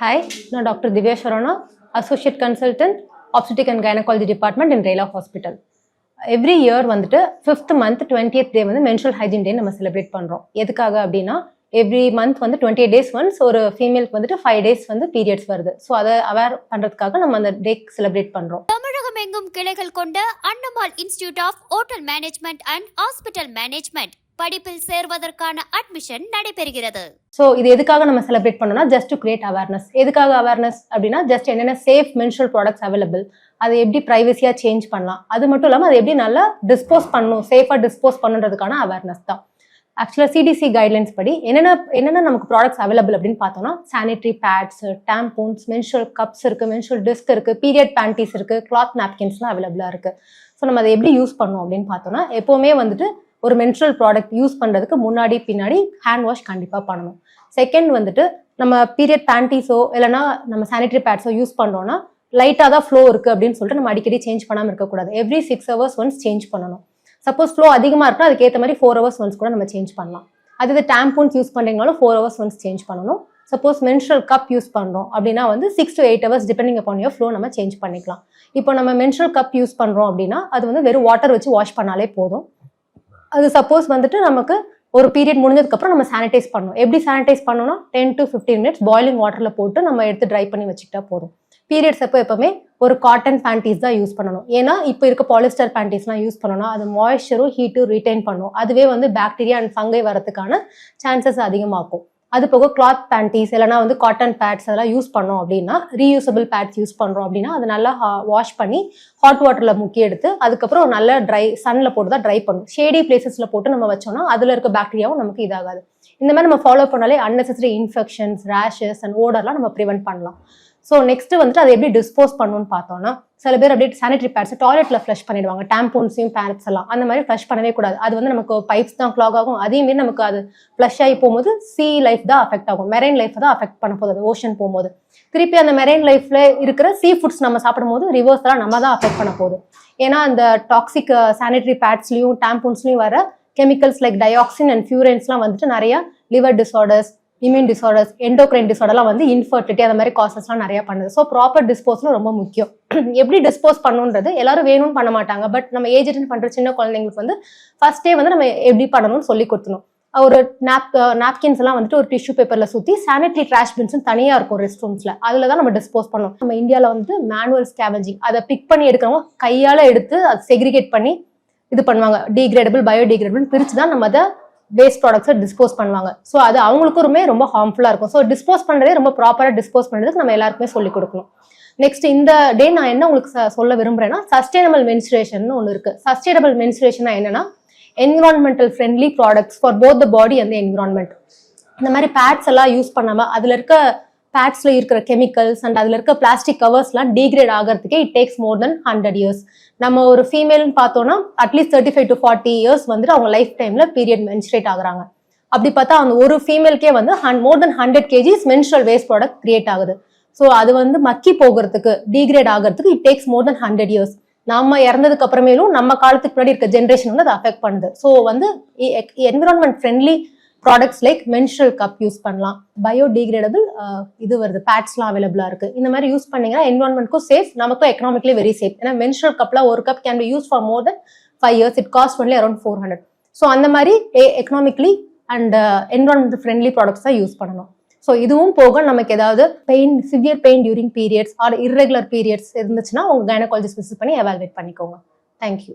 Hi நான் doctor திவ்யாஸ்வரனா associate consultant obstetric and gynaecology department in Rela hospital every year வந்துட்டு fifth month twenty day வந்து menstrual hygiene day நம்ம celebrate பண்ணுறோம் எதுக்காக அப்படின்னா எவ்ரி மந்த் வந்து டுவெண்ட்டி எயிட் டேஸ் ஒன்ஸ் ஒரு ஃபீமேலுக்கு வந்துட்டு ஃபைவ் டேஸ் வந்து பீரியட்ஸ் வருது. ஸோ அதை அவேர் பண்ணுறதுக்காக நம்ம அந்த டே செலிப்ரேட் பண்ணுறோம் தமிழகம் எங்கும் கிளைகள் கொண்ட Annamal institute of hotel management and hospital management படிப்பில் சேர்வதற்கான அட்மிஷன் நடைபெறுகிறது. ஸோ இது எதுக்காக நம்ம செலிப்ரேட் பண்ணோம்னா ஜஸ்ட் டு கிரியேட் அவேர்னஸ் எதுக்காக அவேர்னஸ் அப்படின்னா ஜஸ்ட் என்னென்ன சேஃப் மென்ஷுவல் ப்ராடக்ட்ஸ் அவைலபிள் அதை எப்படி ப்ரைவசியாக சேஞ்ச் பண்ணலாம். அது மட்டும் இல்லாமல் அதை எப்படி நல்லா டிஸ்போஸ் பண்ணணும் சேஃபாக டிஸ்போஸ் பண்ணுறதுக்கான அவேர்னஸ் தான். ஆக்சுவலாக சிடிசி கைட்லைன்ஸ் படி என்னென்ன என்னென்ன நமக்கு ப்ராடக்ட்ஸ் அவைலபிள் அப்படின்னு பார்த்தோம்னா sanitary pads tampons menstrual cups இருக்குது மென்ஷுவல் டிஸ்க் இருக்குது பீரியட் பேண்டிஸ் இருக்குது கிளாத் நாப்கின்ஸ்லாம் அவைலபிளாக இருக்குது ஸோ நம்ம அதை எப்படி யூஸ் பண்ணோம் அப்படின்னு பார்த்தோம்னா எப்போவுமே வந்துட்டு ஒரு மென்ஸ்ட்ரல் ப்ராடக்ட் யூஸ் பண்ணுறதுக்கு முன்னாடி பின்னாடி ஹேண்ட் வாஷ் கண்டிப்பாக பண்ணணும். செகண்ட் வந்துட்டு நம்ம பீரியட் பேண்டிஸோ இல்லைனா நம்ம சானிட்டரி பேட்ஸோ யூஸ் பண்ணுறோன்னா லைட்டாக தான் ஃப்ளோ இருக்குது அப்படின்னு சொல்லிட்டு நம்ம அடிக்கடி சேஞ்ச் பண்ணாமல் இருக்கக்கூடாது. Every six hours once change பண்ணணும். சப்போஸ் ஃப்ளோ அதிகமாக இருக்குன்னா அதுக்கேற்ற மாதிரி ஃபோர் ஹவர்ஸ் ஒன்ஸ் கூட நம்ம சேஞ்ச் பண்ணலாம். அது இது டேம்பூன்ஸ் யூஸ் பண்ணுறீங்கனாலும் ஃபோர் ஹவர்ஸ் ஒன்ஸ் சேஞ்ச் பண்ணணும். சப்போஸ் மென்ஸ்ட்ரல் கப் யூஸ் பண்ணுறோம் அப்படின்னா வந்து six to eight hours depending upon your flow நம்ம சேஞ்ச் பண்ணிக்கலாம். இப்போ நம்ம மென்ஸ்ட்ரல் கப் யூஸ் பண்ணுறோம் அப்படின்னா அது வந்து வெறும் வாட்டர் வச்சு வாஷ் பண்ணாலே போதும். அது சப்போஸ் வந்துட்டு நமக்கு ஒரு பீரியட் முடிஞ்சதுக்கப்புறம் நம்ம சானிடைஸ் பண்ணணும். எப்படி சானிடைஸ் பண்ணணும்னா ten to fifteen minutes boiling வாட்டரில் போட்டு நம்ம எடுத்து ட்ரை பண்ணி வச்சுக்கிட்டா போதும். பீரியட்ஸ் அப்போ எப்பவுமே ஒரு காட்டன் பேண்டீஸ் தான் யூஸ் பண்ணணும். ஏன்னா இப்போ இருக்க பாலிஸ்டர் பேண்டீஸ்லாம் யூஸ் பண்ணணும் அது மாய்ஸ்சரும் ஹீட்டும் ரிட்டைன் பண்ணும். அதுவே வந்து பாக்டீரியா அண்ட் ஃபங்கை வரதுக்கான சான்சஸ் அதிகமாக்கும். அது போக கிளாத் பேண்டீஸ் இல்லைனா வந்து காட்டன் பேட்ஸ் அதெல்லாம் யூஸ் பண்ணோம் அப்படின்னா ரீயூசபிள் பேட்ஸ் யூஸ் பண்ணுறோம் அப்படின்னா அது நல்லா வாஷ் பண்ணி ஹாட் வாட்டரில் முக்கி எடுத்து அதுக்கப்புறம் நல்லா ட்ரை சன்னில் போட்டு தான் ட்ரை பண்ணும். ஷேடி பிளேசஸில் போட்டு நம்ம வச்சோம்னா அதில் இருக்க பாக்டீரியாவும் நமக்கு இதாகாது. இந்த மாதிரி நம்ம ஃபாலோ பண்ணாலே அன்னெசரி இன்ஃபெக்ஷன்ஸ் ரேஷஸ் அண்ட் ஓடர்லாம் நம்ம ப்ரிவென்ட் பண்ணலாம். ஸோ நெக்ஸ்ட் வந்துட்டு அதை எப்படி டிஸ்போஸ் பண்ணணும்னு பார்த்தோம்னா சில பேர் அப்படியே சானிட்டரி பேட்ஸ் டாய்லெட்ல ஃப்ளஷ் பண்ணிடுவாங்க. டேம்போன்ஸையும் பேட்ஸ் எல்லாம். அந்த மாதிரி ஃப்ளஷ் பண்ணவே கூடாது. அது வந்து நமக்கு பைப்ஸ் தான் க்ளாக் ஆகும். அதே மாரி நமக்கு அது ஃப்ளஷ் ஆகி போகும்போது சி லைஃப் தான் அஃபெக்ட் ஆகும். மெரைன் லைஃப் தான் அஃபெக்ட் பண்ண போகுது. ஓஷன் போகும்போது. திருப்பி அந்த மெரைன் லைஃப்ல இருக்கிற சீ ஃபுட்ஸ் நம்ம சாப்பிடும்போது ரிவர்ஸ் தான் நம்ம தான் அஃபெக்ட் பண்ண போகுது. ஏன்னா அந்த டாக்ஸிக் சானிட்டரி பேட்ஸ்லையும் டேம்போன்ஸ்லையும் வர கெமிக்கல்ஸ் லைக் டயாக்சின் அண்ட் ஃபியூரன்ஸ்லாம் வந்துட்டு நிறைய liver disorders immune disorders endocrine டிசார்டர்லாம் வந்து இன்ஃபர்டிலிட்டி அந்த மாதிரி காசஸ்லாம் நிறைய பண்ணுது. ஸோ ப்ராப்பர் டிஸ்போஸ்லும் ரொம்ப முக்கியம். எப்படி டிஸ்போஸ் பண்ணுன்றது எல்லாரும் வேணும்னு பண்ண மாட்டாங்க. பட் நம்ம ஏஜ் அட்டன் பண்ணுற சின்ன குழந்தைங்களுக்கு வந்து ஃபர்ஸ்டே வந்து நம்ம எப்படி பண்ணணும்னு சொல்லி கொடுத்தணும் ஒரு நாப் நாப்கின்ஸ் எல்லாம் வந்துட்டு ஒரு டிஷ்யூ பேப்பர்ல சுத்தி சானிட்டரி ட்ராஷ் பின்ஸ் தனியா இருக்கும் ரெஸ்ட் ரூம்ஸ்ல அதுல தான் நம்ம டிஸ்போஸ் பண்ணணும். நம்ம இந்தியால வந்து மேனுவல் ஸ்கேவஞ்சிங் அதை பிக் பண்ணி எடுக்கிறவங்க கையால எடுத்து அதை செக்ரிகேட் பண்ணி இது பண்ணுவாங்க. டீக்ரேடபிள் பயோடிகிரேடபிள் பிரிச்சு தான் நம்ம அதை வேஸ்ட் ப்ராடக்ட்ஸை டிஸ்போஸ் பண்ணுவாங்க. ஸோ அது அவங்களுக்குமே ரொம்ப ஹார்ம்ஃபுல்லாக இருக்கும். ஸோ டிஸ்போஸ் பண்ணுறதே ரொம்ப ப்ராப்பராக டிஸ்போஸ் பண்ணுறதுக்கு நம்ம எல்லாருக்குமே சொல்லிக் கொடுக்கணும். நெக்ஸ்ட் இந்த டே நான் என்ன உங்களுக்கு சொல்ல விரும்புகிறேன்னா சஸ்டைனபிள் மென்சுரேஷன் ஒன்று இருக்கு. சஸ்டைனபிள் மென்ஸ்ட்ரேஷனா என்னன்னா environmental friendly products for both the body and environment இந்த மாதிரி பேட்ஸ் எல்லாம் யூஸ் பண்ணாமல் அதில் இருக்க பேக்ஸில் இருக்கிற கெமிக்கல்ஸ் அண்ட் அதில் இருக்க பிளாஸ்டிக் கவர்ஸ்லாம் degrade ஆகிறதுக்கே it takes more than hundred years நம்ம ஒரு ஃபீமேல்னு பார்த்தோன்னா at least thirty five to forty years வந்துட்டு அவங்க லைஃப் டைமில் பீரியட் மென்ஸ்ட்ரேட் ஆகுறாங்க. அப்படி பார்த்தா அந்த ஒரு ஃபீமேல்க்கே வந்து more than hundred kgs menstrual waste product create ஆகுது. ஸோ அது வந்து மக்கி போகிறதுக்கு டீக்ரேட் ஆகிறதுக்கு it takes more than hundred years நம்ம இறந்ததுக்கு அப்புறமேலும் நம்ம காலத்துக்கு முன்னாடி இருக்க ஜென்ரேஷன் வந்து அதை அஃபெக்ட் பண்ணுது. ஸோ வந்து e, e, environment friendly products like menstrual cup use பண்ணலாம். பயோடிகிரேடபிள் இது வருது. பேட்ஸ்லாம் அவைலபிளாக இருக்குது இந்த மாதிரி யூஸ் பண்ணிங்கன்னா என்வான்மெண்ட்க்கும் சேஃப் நமக்கும் எக்கனாமிக்லி வெரி சேஃப் ஏன்னா மென்ஸ்ட்ரல் கப்லாம் ஒரு cup can be use for more than five years it cost only around four hundred so அந்த மாதிரி economically and environment friendly products தான் யூஸ் பண்ணணும். ஸோ இதுவும் போக நமக்கு ஏதாவது pain severe pain during periods or irregular periods இருந்துச்சுன்னா உங்கள் கைனகாலஜிஸ்ட் விசிட் பண்ணி எவால்வேட் பண்ணிக்கோங்க. தேங்க்யூ